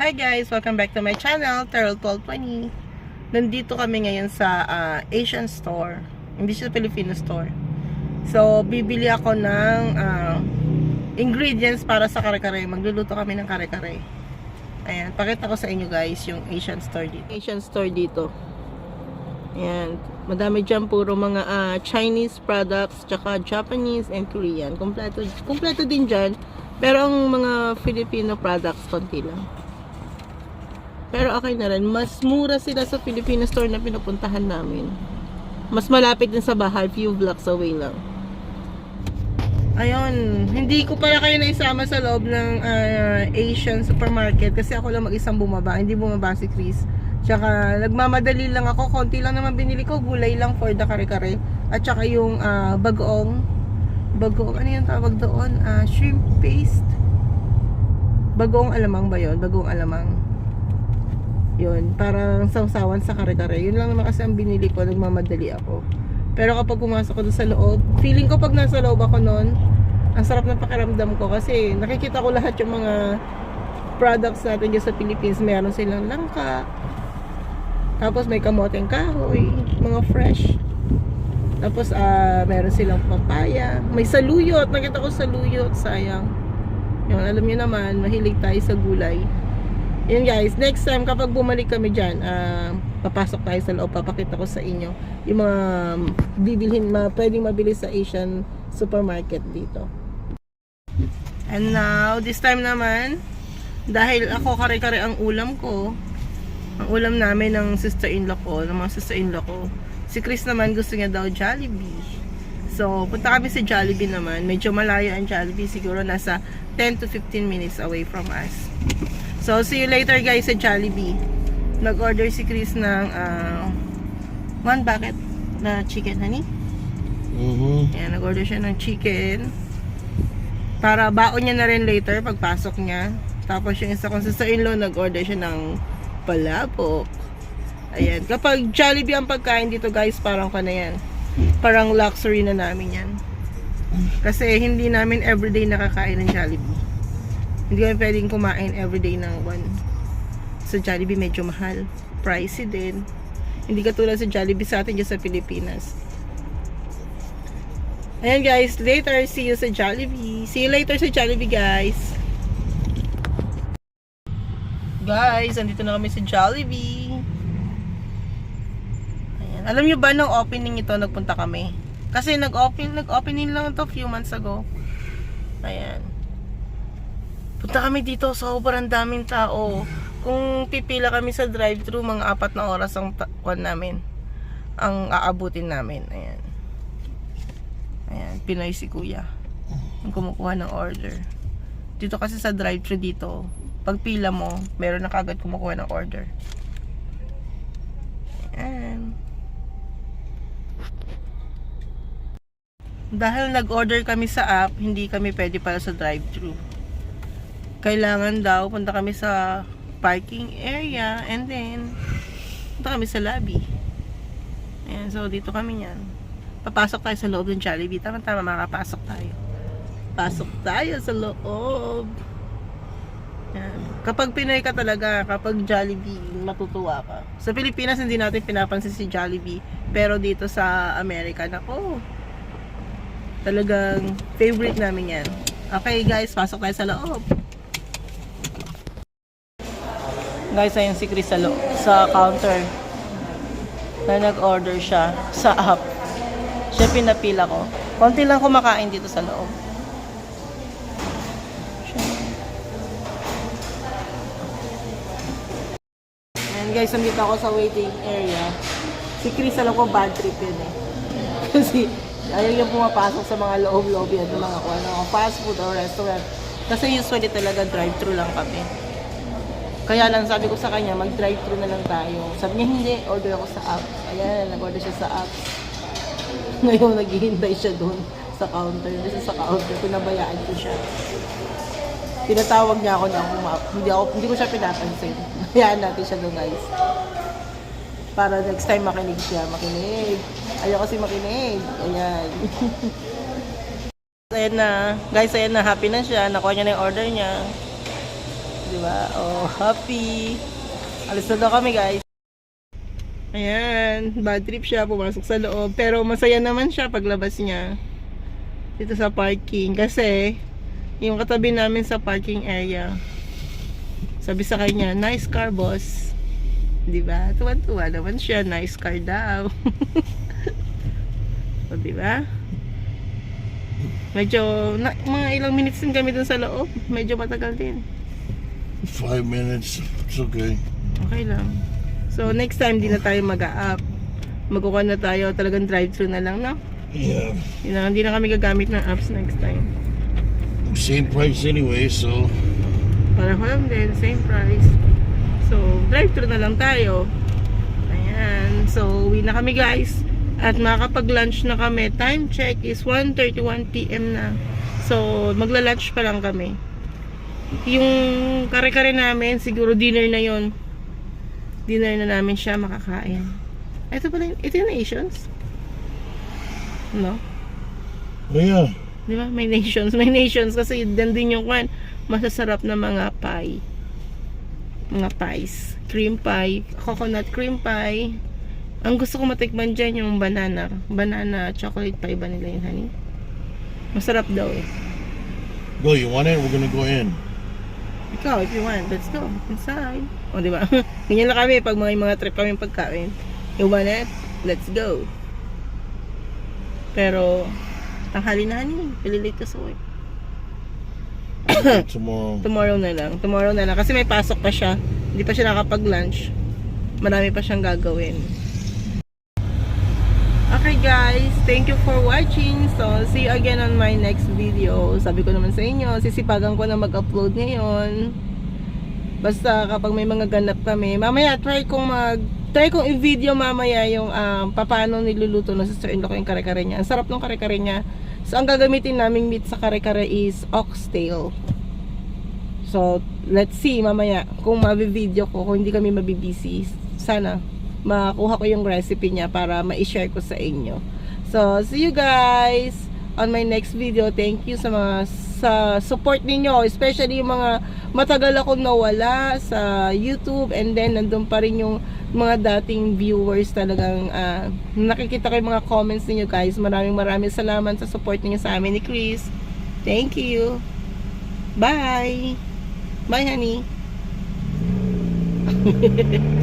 Hi guys! Welcome back to my channel, Terrell1220. Nandito kami ngayon sa ah, Asian store. Hindi siya Filipino store. So, bibili ako ng ah, ingredients para sa kare-kare. Magluluto kami ng kare-kare. Ayan, pakita ko sa inyo guys yung Asian store dito. Asian store dito. Ayan, madami dyan puro mga ah, Chinese products, tsaka Japanese and Korean. Kompleto, kompleto din dyan. Pero ang mga Filipino products, konti lang. Pero okay na rin. Mas mura sila sa Filipino store na pinupuntahan namin. Mas malapit din sa bahay. Few blocks away lang. Ayun. Hindi ko pala kayo naisama sa loob ng ah, Asian supermarket kasi ako lang mag-isang bumaba. Hindi bumaba si Chris. Tsaka nagmamadali lang ako. Konti lang naman binili ko. Gulay lang for the kare-kare. At tsaka yung ah, bagoong. Bagoong. Ano yung tawag doon? Ah, shrimp paste. Bagoong alamang ba yun? Bagoong alamang. Yun, parang sausawan sa kare-kare. Yun lang naman kasi ang binili ko, nagmamadali ako. Pero kapag pumasok ko sa loob, feeling ko pag nasa loob ako noon, ang sarap ng pakiramdam ko kasi nakikita ko lahat yung mga products natin dyan sa Philippines. Meron silang langka, tapos may kamoteng kahoy, mga fresh. Tapos ah meron silang papaya, may saluyot, nakita ko saluyot, sayang. Yun, alam niyo naman, mahilig tayo sa gulay. Yun guys, next time kapag bumalik kami dyan, ah, papasok tayo sa loob, papakita ko sa inyo yung mga bibilhin, ma, pwedeng mabili sa Asian supermarket dito. And now, this time naman, dahil ako kare-kare ang ulam ko, ang ulam namin ng sister-in-law ko, ng mga sister-in-law ko, si Chris naman gusto niya daw Jollibee. So, punta kami sa Jollibee naman. Medyo malayo ang Jollibee. Siguro nasa 10 to 15 minutes away from us. So, see you later guys sa Jollibee. Nag-order si Chris ng ah, one bucket na chicken, honey. Mm-hmm. Ayan, nag-order siya ng chicken. Para baon niya na rin later pagpasok niya. Tapos yung isa kong sister-in-law, nag-order siya ng palabok. Ayan. Kapag Jollibee ang pagkain dito guys, parang ka na yan. Parang luxury na namin yan. Kasi hindi namin everyday nakakain ng Jollibee. Hindi kami pwedeng kumain everyday ng one. Sa Jollibee medyo mahal. Pricey din. Hindi katulad sa Jollibee sa atin dyan sa Pilipinas. Ayan guys, later see you sa Jollibee. See you later sa Jollibee guys. Guys, andito na kami sa Jollibee. Ayan. Alam nyo ba nung opening ito nagpunta kami? Kasi nag-open nag-opening lang to few months ago. Ayan. Punta kami dito, sobrang daming tao. Kung pipila kami sa drive-thru, mga apat na oras ang kwan namin. Ang aabutin namin. Ayan. Ayan, Pinoy si Kuya. Ang kumukuha ng order. Dito kasi sa drive-thru dito, pag pila mo, meron na kagad kumukuha ng order. Ayan. Dahil nag-order kami sa app, hindi kami pwede para sa drive-thru. Kailangan daw, punta kami sa parking area and then punta kami sa lobby. Ayan, so dito kami yan. Papasok tayo sa loob ng Jollibee. Tama-tama, makapasok tayo. Pasok tayo sa loob. Yan. Kapag Pinoy ka talaga, kapag Jollibee, matutuwa ka. Sa Pilipinas, hindi natin pinapansin si Jollibee. Pero dito sa Amerika, nako, talagang favorite namin yan. Okay guys, pasok tayo sa loob. Guys, ayun si Chris sa, sa counter na nag-order siya sa app. Siya pinapila ko. Konti lang kumakain dito sa loob. Ayan guys, nandito ako sa waiting area. Si Chris, alam ko bad trip yun eh. Kasi ayaw yung pumapasok sa mga loob-loob yan ng mga kung ano, fast food or restaurant. Kasi usually talaga drive-thru lang kami. Kaya lang sabi ko sa kanya, mag-drive-thru na lang tayo. Sabi niya, hindi, order ako sa app. Ayan, nag-order siya sa app. Ngayon, naghihintay siya doon sa counter. Kasi sa counter, pinabayaan ko siya. Tinatawag niya ako na umap. Hindi, ako, hindi ko siya pinapansin. Hayaan natin siya doon, guys. Para next time makinig siya. Makinig. Ayaw kasi makinig. Ayan. ayan na. Guys, ayan na. Happy na siya. Nakuha niya na yung order niya. Di ba? Oh, happy. Alis na daw kami, guys. Ayan, bad trip siya, pumasok sa loob. Pero masaya naman siya paglabas niya. Dito sa parking. Kasi, yung katabi namin sa parking area, sabi sa kanya, nice car, boss. Di ba? Tuwan-tuwa naman siya, nice car daw. o, di ba? Medyo, na, mga ilang minutes din kami dun sa loob. Medyo matagal din. Five minutes. It's okay. Okay lang. So, next time, di na tayo mag-a-up. Magkukuha na tayo, talagang drive-thru na lang, no? Yeah. Hindi na, hindi na kami gagamit ng apps next time. Same price anyway, so Para ko lang din, same price. So, drive-thru na lang tayo. Ayan. So, uwi na kami guys. At makakapag-lunch na kami. Time check is 1.31pm na. So, magla-lunch pa lang kami. Yung kare-kare namin, siguro dinner na yon Dinner na namin siya makakain. Ito pala, yung- ito yung Nations? No? yeah. Di ba? May nations. May nations kasi dan din yung kwan. Masasarap na mga pie. Mga pies. Cream pie. Coconut cream pie. Ang gusto ko matikman dyan yung banana. Banana chocolate pie ba nila yun, honey? Masarap daw eh. Go, you want it? We're gonna go in. Ikaw, if you want, let's go. Inside. O, di ba? Ganyan lang kami pag mga, mga trip kami pagkain. You want it? Let's go. Pero, tanghali na honey. Pililate ka sa work. Tomorrow. Tomorrow na lang. Tomorrow na lang. Kasi may pasok pa siya. Hindi pa siya nakapag-lunch. Marami pa siyang gagawin. Guys, thank you for watching. So, see you again on my next video. Sabi ko naman sa inyo, sisipagan ko na mag-upload ngayon. Basta kapag may mga ganap kami, mamaya try kong mag try kong i-video mamaya yung um, paano niluluto ng sister-in-law ko yung kare-kare niya. Ang sarap ng kare-kare niya. So, ang gagamitin naming meat sa kare-kare is oxtail. So, let's see mamaya kung mabi-video ko, kung hindi kami mabibisi. Sana makuha ko yung recipe niya para ma-share ko sa inyo. So, see you guys on my next video. Thank you sa mga sa support ninyo, especially yung mga matagal akong nawala sa YouTube and then nandun pa rin yung mga dating viewers talagang ah, nakikita ko yung mga comments ninyo guys. Maraming maraming salamat sa support ninyo sa amin ni Chris. Thank you. Bye. Bye, honey.